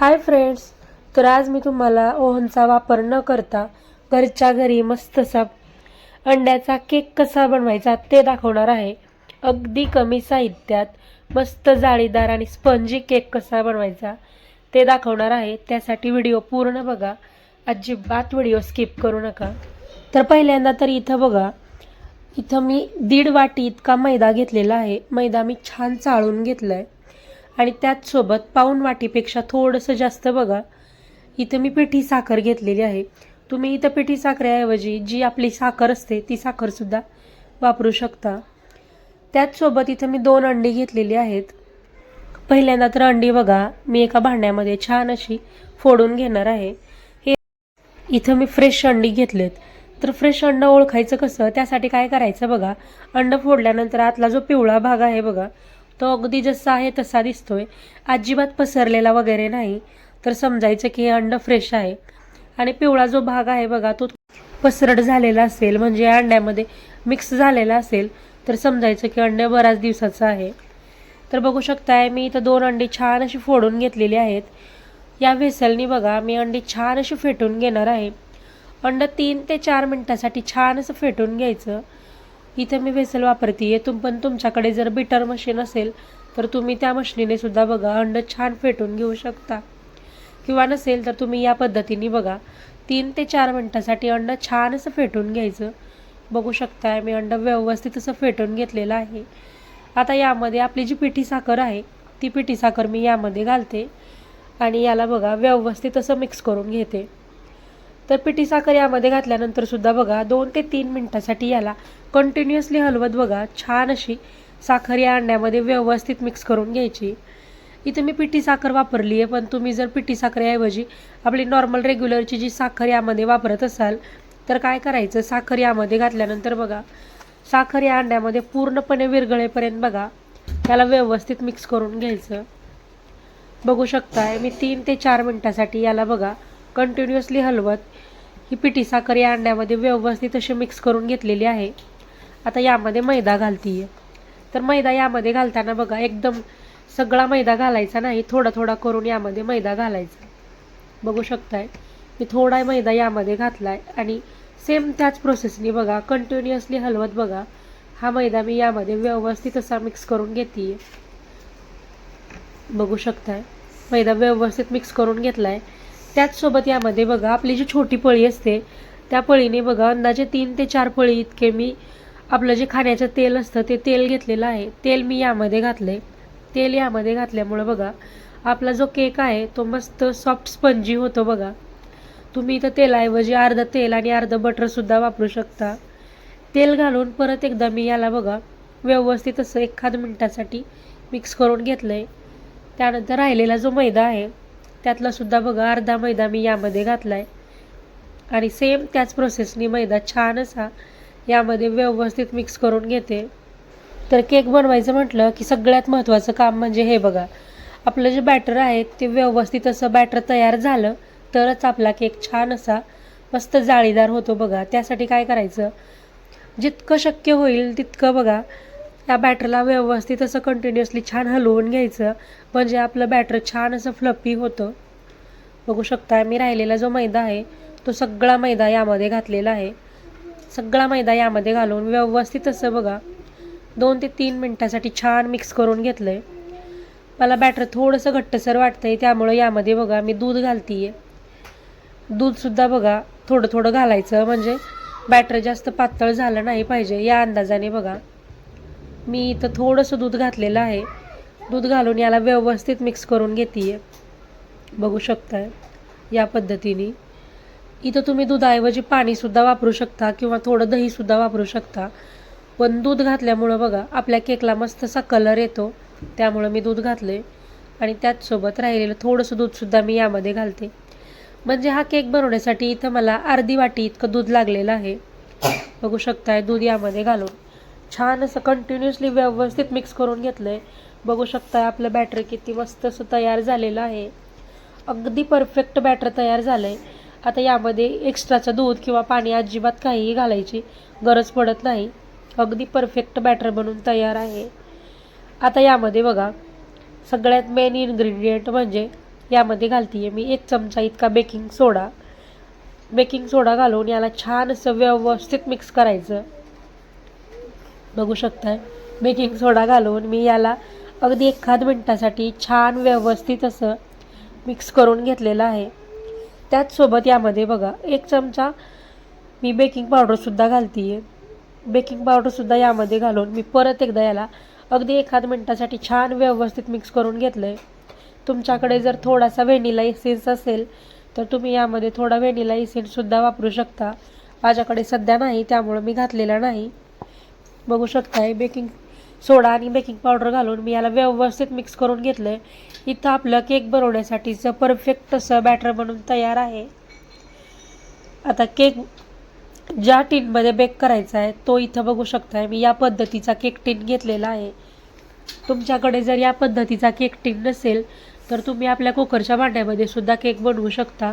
Hi friends तर आज मी तुम्हाला ओव्हनचा वापर न करता घरच्या घरी मस्तसा अंड्याचा केक कसा बनवायचा ते दाखवणार आहे. अगदी कमी साहित्यात मस्त जाळीदार आणि स्पंजी केक कसा बनवायचा ते दाखवणार आहे. त्यासाठी व्हिडिओ पूर्ण बघा. अजिबात व्हिडिओ स्किप करू नका. तर पहिल्यांदा तर इथं बघा इथं मी दीड वाटी इतका मैदा घेतलेला आहे. मैदा मी छान चाळून घेतला आहे आणि त्याचसोबत पाऊण वाटीपेक्षा थोडंसं जास्त बघा. इथं मी पिठी साखर घेतलेली आहे. तुम्ही इथं पिठी साखरेऐवजी जी आपली साखर असते ती साखरसुद्धा वापरू शकता. त्याचसोबत इथं मी दोन अंडी घेतलेली आहेत. पहिल्यांदा तर अंडी बघा मी एका भांड्यामध्ये छान अशी फोडून घेणार आहे. हे इथं मी फ्रेश अंडी घेतलेत. तर फ्रेश अंड ओळखायचं कसं? त्यासाठी काय करायचं बघा? अंड फोडल्यानंतर आतला जो पिवळा भाग आहे बघा तो अगदी जसा आहे तसा दिसतोय. अजिबात पसरलेला वगैरे नाही. तर समजायचं की हे अंड फ्रेश आहे. आणि पिवळा जो भाग आहे बघा तो पसरट झालेला असेल म्हणजे या अंड्यामध्ये मिक्स झालेला असेल तर समजायचं की अंड बऱ्याच दिवसाचं आहे. तर बघू शकताय मी इथं दोन अंडी छान अशी फोडून घेतलेली आहेत. या व्हेसलनी बघा मी अंडी छान अशी फेटून घेणार आहे. अंड तीन ते चार मिनटासाठी छान असं फेटून घ्यायचं. इथं मी वेसल वापरते तुम पण तुमच्याकडे जर बिटर मशीन असेल तर तुम्ही त्या मशिनीने सुद्धा बघा अंड छान फेटून घेऊ शकता. किंवा नसेल तर तुम्ही या पद्धतीने बघा. तीन ते चार मिनटासाठी अंड छान असं फेटून घ्यायचं. बघू शकताय मी अंड व्यवस्थित असं फेटून घेतलेलं आहे. आता यामध्ये आपली जी पिठी साखर आहे ती पिठी साखर मी यामध्ये घालते. आणि याला बघा व्यवस्थित असं मिक्स करून घेते. तर पिठी साखर यामध्ये घातल्यानंतर सुद्धा बघा दोन ते तीन मिनटासाठी याला कंटिन्युअसली हलवत बघा. छान अशी साखर या अंड्यामध्ये व्यवस्थित मिक्स करून घ्यायची. इथे मी पिठी साखर वापरली आहे पण तुम्ही जर पिठी साखरेऐवजी आपली नॉर्मल रेग्युलरची जी साखर यामध्ये वापरत असाल तर काय करायचं? साखर यामध्ये घातल्यानंतर बघा साखर या अंड्यामध्ये पूर्णपणे विरघळेपर्यंत बघा त्याला व्यवस्थित मिक्स करून घ्यायचं. बघू शकताय मी तीन ते चार मिनटासाठी याला बघा कंटिन्युअसली हलवत. ही पिठी साखर या अंड्यामध्ये व्यवस्थित अशी मिक्स करून घेतलेली आहे. आता यामध्ये मैदा घालतीये. तर मैदा यामध्ये घालताना बघा एकदम सगळा मैदा घालायचा नाही थोडा थोडा करून यामध्ये मैदा घालायचा. बघू शकताय मी थोडा मैदा यामध्ये घातला आहे आणि सेम त्याच प्रोसेसनी बघा कंटिन्युअसली हलवत बघा हा मैदा मी यामध्ये व्यवस्थित असा मिक्स करून घेते बघू शकताय मैदा व्यवस्थित मिक्स करून घेतला आहे त्याचसोबत यामध्ये बघा आपली जी छोटी पळी असते त्या पळीने बघा अंदाजे तीन ते चार पळी इतके मी आपलं जे खाण्याचं तेल असतं ते तेल घेतलेलं आहे. तेल मी यामध्ये घातलं आहे तेल यामध्ये घातल्यामुळं बघा आपला जो केक आहे तो मस्त सॉफ्ट स्पंजी होतो बघा. तुम्ही इथं तेलाऐवजी अर्धं तेल आणि अर्धं बटरसुद्धा वापरू शकता. तेल घालून परत एकदा मी याला बघा व्यवस्थित असं एखाद मिनटासाठी मिक्स करून घेतलं आहे त्यानंतर राहिलेला जो मैदा आहे त्यातलासुद्धा बघा अर्धा मैदा मी यामध्ये घातला आहे आणि सेम त्याच प्रोसेसनी मैदा छान असा यामध्ये व्यवस्थित मिक्स करून घेते. तर केक बनवायचं म्हटलं की सगळ्यात महत्त्वाचं काम म्हणजे हे बघा आपलं जे बॅटर आहे ते व्यवस्थित असं बॅटर तयार झालं तरच आपला केक छान असा मस्त जाळीदार होतो बघा. त्यासाठी काय करायचं? जितकं शक्य होईल तितकं बघा या बॅटरला व्यवस्थित असं कंटिन्युअसली छान हलवून घ्यायचं. म्हणजे आपलं बॅटर छान असं फ्लपी होतं. बघू शकता मी राहिलेला जो मैदा आहे तो सगळा मैदा यामध्ये घातलेला आहे. सगळा मैदा यामध्ये घालून व्यवस्थित असं बघा दोन ते तीन मिनटासाठी छान मिक्स करून घेतलं आहे मला बॅटर थोडंसं घट्टसर वाटतं आहे त्यामुळं यामध्ये बघा मी दूध घालते आहे दूधसुद्धा बघा थोडं थोडं घालायचं. म्हणजे बॅटर जास्त पातळ झालं नाही पाहिजे या अंदाजाने बघा. मी इथं थोडंसं दूध घातलेलं आहे. दूध घालून याला व्यवस्थित मिक्स करून घेते बघू शकताय या पद्धतीने. इथं तुम्ही दुधाऐवजी पाणीसुद्धा वापरू शकता किंवा थोडं दहीसुद्धा वापरू शकता. पण दूध घातल्यामुळं बघा आपल्या केकला मस्त असा कलर येतो. त्यामुळं मी दूध घातले आणि त्याचसोबत राहिलेलं थोडंसं दूधसुद्धा मी यामध्ये घालते. म्हणजे हा केक बनवण्यासाठी इथं मला अर्धी वाटी इतकं दूध लागलेलं आहे. बघू शकताय दूध यामध्ये घालून. छान असं कंटिन्युअसली व्यवस्थित मिक्स करून घेतलं आहे बघू शकता आपलं बॅटर किती मस्त असं तयार झालेलं आहे. अगदी परफेक्ट बॅटर तयार झालं आहे आता यामध्ये एक्स्ट्राचं दूध किंवा पाणी अजिबात काहीही घालायची गरज पडत नाही. अगदी परफेक्ट बॅटर बनून तयार आहे. आता यामध्ये बघा सगळ्यात मेन इन्ग्रेडियंट म्हणजे यामध्ये घालते आहे मी एक चमचा इतका बेकिंग सोडा बेकिंग सोडा घालून याला छान असं व्यवस्थित मिक्स करायचं. बघू शकताय. बेकिंग सोडा घालून मी याला अगदी एखाद मिनटासाठी छान व्यवस्थित असं मिक्स करून घेतलेलं आहे. त्याचसोबत यामध्ये बघा एक चमचा मी बेकिंग पावडरसुद्धा घालते आहे बेकिंग पावडरसुद्धा यामध्ये घालून मी परत एकदा याला अगदी एखाद मिनटासाठी छान व्यवस्थित मिक्स करून घेतलं आहे तुमच्याकडे जर थोडासा व्हेनिला इसेन्स असेल तर तुम्ही यामध्ये थोडा व्हेनिला इसेन्ससुद्धा वापरू शकता. माझ्याकडे सध्या नाही त्यामुळं मी घातलेला नाही. बघू शकताय. बेकिंग सोडा आणि बेकिंग पावडर घालून मी याला व्यवस्थित मिक्स करून घेतलं आहे इथं आपलं केक बनवण्यासाठीचं परफेक्ट असं बॅटर बनून तयार आहे. आता केक ज्या टीनमध्ये बेक करायचा आहे तो इथं बघू शकताय. मी या पद्धतीचा केक टीन घेतलेला आहे. तुमच्याकडे जर या पद्धतीचा केक टीन नसेल तर तुम्ही आपल्या कुकरच्या भांड्यामध्ये सुद्धा केक बनवू शकता.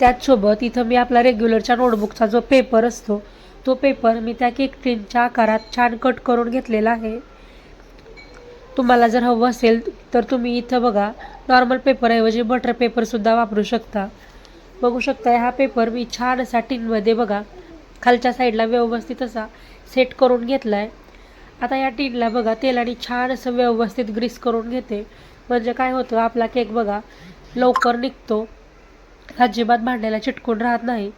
त्याचसोबत इथं मी आपला रेग्युलरच्या नोटबुकचा जो पेपर असतो तो पेपर मी त्या केक टीनच्या आकारात छान कट करून घेतलेला आहे. तुम्हाला जर हवं असेल तर तुम्ही इथं बघा नॉर्मल पेपरऐवजी बटर पेपरसुद्धा वापरू शकता. बघू शकता हा पेपर मी छान असा टीनमध्ये बघा खालच्या साईडला व्यवस्थित असा सेट करून घेतला आहे आता या टीनला बघा तेलाने छान असं व्यवस्थित ग्रीस करून घेते. म्हणजे काय होतं आपला केक बघा लवकर निघतो. अजिबात भांड्याला चिटकून राहत नाही.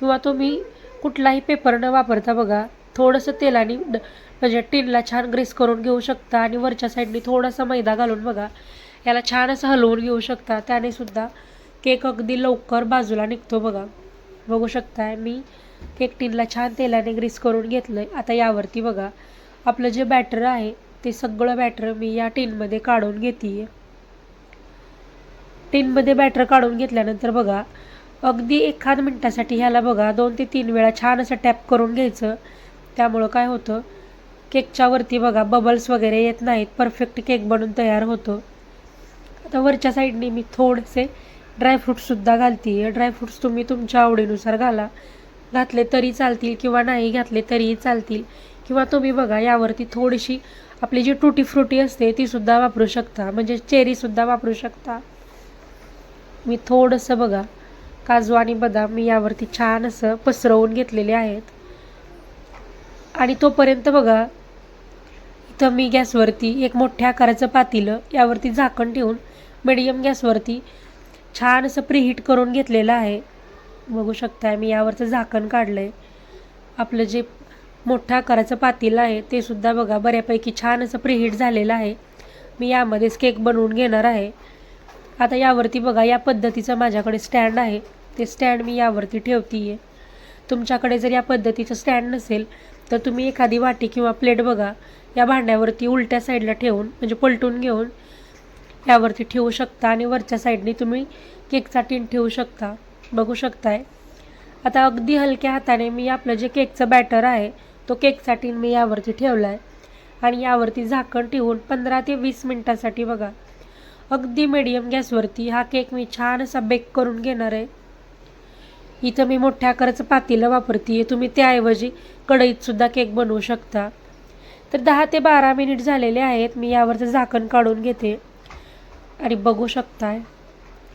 किंवा तुम्ही कुठलाही पेपर न वापरता बघा थोडंसं तेलाने ड- म्हणजे टीनला छान ग्रीस करून घेऊ शकता आणि वरच्या साईडने थोडासा मैदा घालून बघा. याला छान असं हलवून घेऊ शकता. त्याने सुद्धा केक अगदी लवकर बाजूला निघतो बघा. बघू शकताय मी केक टीनला छान तेलाने ग्रीस करून घेतलं आहे आता यावरती बघा आपलं जे बॅटर आहे ते सगळं बॅटर मी या टीनमध्ये काढून घेते टीनमध्ये बॅटर काढून घेतल्यानंतर बघा अगदी एखाद मिनटासाठी ह्याला बघा दोन ते तीन वेळा छान असं टॅप करून घ्यायचं. त्यामुळं काय होतं केकच्या वरती बघा बबल्स वगैरे येत नाहीत. परफेक्ट केक बनून तयार होतो. आता वरच्या साईडने मी थोडेसे ड्रायफ्रूट्ससुद्धा घालते आहे ड्रायफ्रूट्स तुम्ही तुमच्या आवडीनुसार घाला. घातले तरी चालतील किंवा नाही घातले तरीही चालतील. किंवा तुम्ही बघा यावरती थोडीशी आपली जी टुटी फ्रुटी असते तीसुद्धा वापरू शकता. म्हणजे चेरीसुद्धा वापरू शकता. मी थोडंसं बघा काजू आणि बदाम मी यावरती छान असं पसरवून घेतलेले आहेत. आणि तोपर्यंत बघा इथं मी गॅसवरती एक मोठ्या आकाराचं पातेलं यावरती झाकण ठेवून मिडियम गॅसवरती छान असं प्रिहीट करून घेतलेलं आहे. बघू शकताय मी यावरचं झाकण काढलं आहे आपलं जे मोठ्या आकाराचं पातेलं आहे ते सुद्धा बघा बऱ्यापैकी छान असं प्रिहीट झालेलं आहे. मी यामध्येच केक बनवून घेणार आहे. आता यावरती बघा या पद्धतीचं माझ्याकडे स्टँड आहे. ते स्टँड मी यावरती ठेवते आहे तुमच्याकडे जर या पद्धतीचं स्टँड नसेल तर तुम्ही एखादी वाटी किंवा प्लेट बघा या भांड्यावरती उलट्या साईडला ठेवून म्हणजे पलटून घेऊन यावरती ठेवू शकता आणि वरच्या साईडने तुम्ही केकचा टीन ठेवू शकता. बघू शकताय? आता अगदी हलक्या हाताने मी आपलं जे केकचं बॅटर आहे तो केकचा टीन मी यावरती ठेवला आहे आणि यावरती झाकण ठेवून पंधरा ते वीस मिनटासाठी बघा अगदी मिडियम गॅसवरती हा केक मी छान असा बेक करून घेणार आहे. इथं मी मोठ्या आकाराचं पातेलं वापरते तुम्ही त्याऐवजी कढईतसुद्धा केक बनवू शकता. तर दहा ते बारा मिनिट झालेले आहेत. मी यावरचं झाकण काढून घेते. आणि बघू शकताय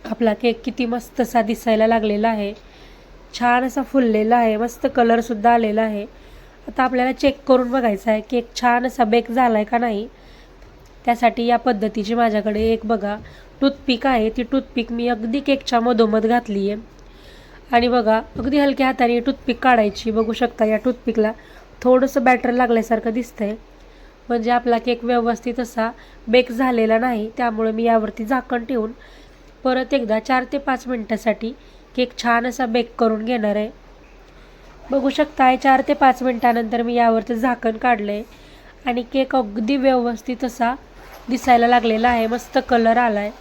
आपला केक किती मस्त असा दिसायला लागलेला आहे. छान असा फुललेला आहे. मस्त कलरसुद्धा आलेला आहे. आता आपल्याला चेक करून बघायचा आहे केक छान असा बेक झाला आहे का नाही. त्यासाठी या पद्धतीची माझ्याकडे एक बघा टूथपिक आहे. ती टूथपिक मी अगदी केकच्या मधोमध घातली आहे आणि बघा अगदी हलक्या हाताने टूथपिक काढायची. बघू शकता या टूथपिकला थोडंसं बॅटर लागल्यासारखं दिसतंय. म्हणजे आपला केक व्यवस्थित असा बेक झालेला नाही त्यामुळे मी यावरती झाकण ठेवून परत एकदा चार ते पाच मिनटासाठी केक छान असा बेक करून घेणार आहे. बघू शकताय चार ते पाच मिनटानंतर मी यावरती झाकण काढलं आहे आणि केक अगदी व्यवस्थित असा दिसायला लागलेला आहे. मस्त कलर आला आहे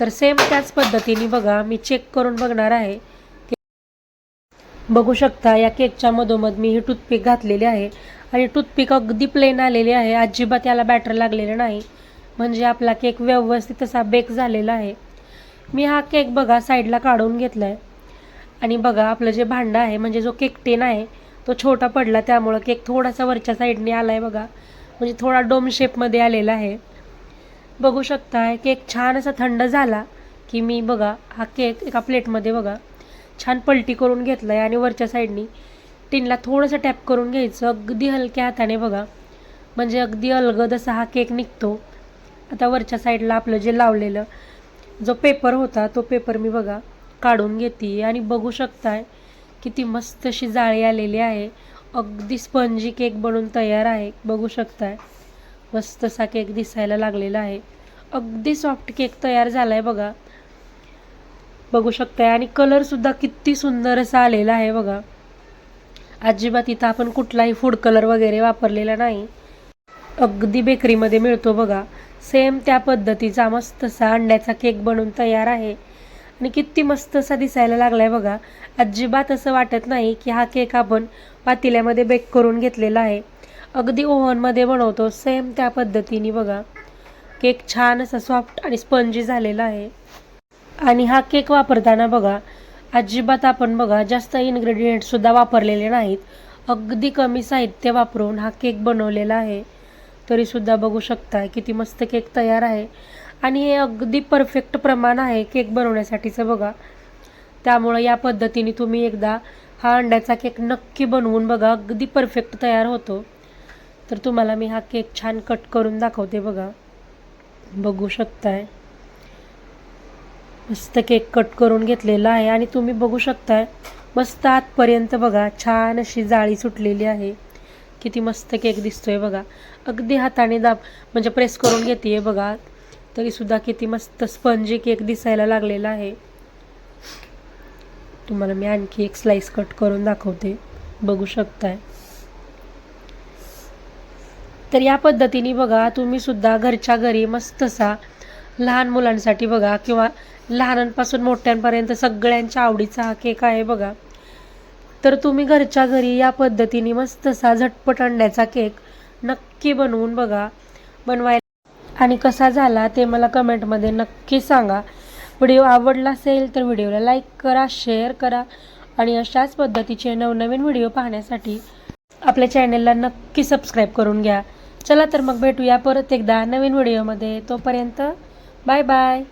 तर सेम त्याच पद्धतीने बघा मी चेक करून बघणार आहे. बघू शकता या केकच्या मधोमध मी ही टूथपिक घातलेली आहे. आणि टूथपिक अगदी प्लेन आलेली आहे. अजिबात याला बॅटर लागलेलं नाही. म्हणजे आपला केक व्यवस्थित असा बेक झालेला आहे. मी हा केक बघा साईडला काढून घेतला आहे आणि बघा आपलं जे भांडं आहे म्हणजे जो केक टेन आहे तो छोटा पडला त्यामुळं केक थोडासा वरच्या साईडने आला आहे बघा. म्हणजे थोडा डोम शेपमध्ये आलेला आहे. बघू शकताय केक छान असा थंड झाला की मी बघा हा केक एका प्लेटमध्ये बघा छान पलटी करून घेतला आहे आणि वरच्या साईडनी टिनला थोडंसं टॅप करून घ्यायचं. अगदी हलक्या हाताने बघा. म्हणजे अगदी अलगद असा हा केक निघतो. आता वरच्या साईडला आपलं जे लावलेलं जो पेपर होता तो पेपर मी बघा काढून घेते. आणि बघू शकताय किती मस्त अशी जाळी आलेली आहे. अगदी स्पंजी केक बनून तयार आहे. बघू शकताय. मस्त असा केक दिसायला लागलेला आहे. अगदी सॉफ्ट केक तयार झाला आहे बघा. बघू शकताय. आणि कलरसुद्धा किती सुंदर असा आलेला आहे बघा. अजिबात इथं आपण कुठलाही फूड कलर वगैरे वापरलेला नाही. अगदी बेकरीमध्ये मिळतो बघा. सेम त्या पद्धतीचा मस्त असा अंड्याचा केक बनून तयार आहे. आणि किती मस्त असा दिसायला लागलाय बघा. अजिबात असं वाटत नाही की हा केक आपण पातेल्यामध्ये बेक करून घेतलेला आहे. अगदी ओव्हनमध्ये बनवतो सेम त्या पद्धतीने बघा. केक छान असा सॉफ्ट आणि स्पंजी झालेला आहे. आणि हा केक वापरताना बघा अजिबात आपण बघा जास्त इन्ग्रेडियंटसुद्धा वापरलेले नाहीत. अगदी कमी साहित्य वापरून हा केक बनवलेला आहे. तरीसुद्धा बघू शकता किती मस्त केक तयार आहे. आणि हे अगदी परफेक्ट प्रमाण आहे केक बनवण्यासाठीचं बघा. त्यामुळं या पद्धतीने तुम्ही एकदा हा अंड्याचा केक नक्की बनवून बघा. अगदी परफेक्ट तयार होतो. तर तुम्हाला मी हा केक छान कट करून दाखवते बघा. बघू शकताय. मस्त केक कट करून घेतलेला आहे आणि तुम्ही बघू शकताय मस्त आतपर्यंत बघा छान अशी जाळी सुटलेली आहे. किती मस्त केक दिसतोय बघा. अगदी हाताने दाब म्हणजे प्रेस करून घेते बघा. तरीसुद्धा किती मस्त स्पंजी केक दिसायला लागलेला आहे. तुम्हाला मी आणखी एक स्लाइस कट करून दाखवते. बघू शकताय. तर या पद्धतीने बघा तुम्ही सुद्धा घरच्या घरी मस्तसा लहान मुलांसाठी बघा किंवा लहानांपासून मोठ्यांपर्यंत सगळ्यांच्या आवडीचा हा केक आहे बघा. तर तुम्ही घरच्या घरी या पद्धतीने मस्तसा झटपट अंड्याचा केक नक्की बनवून बघा. बनवायला आणि कसा झाला ते मला कमेंटमध्ये नक्की सांगा. व्हिडिओ आवडला असेल तर व्हिडिओला लाईक करा शेअर करा आणि अशाच पद्धतीचे नवनवीन व्हिडिओ पाहण्यासाठी आपल्या चॅनलला नक्की सबस्क्राईब करून घ्या. चला तर मग भेटूया परत एकदा नवीन व्हिडिओमध्ये. तोपर्यंत बाय बाय.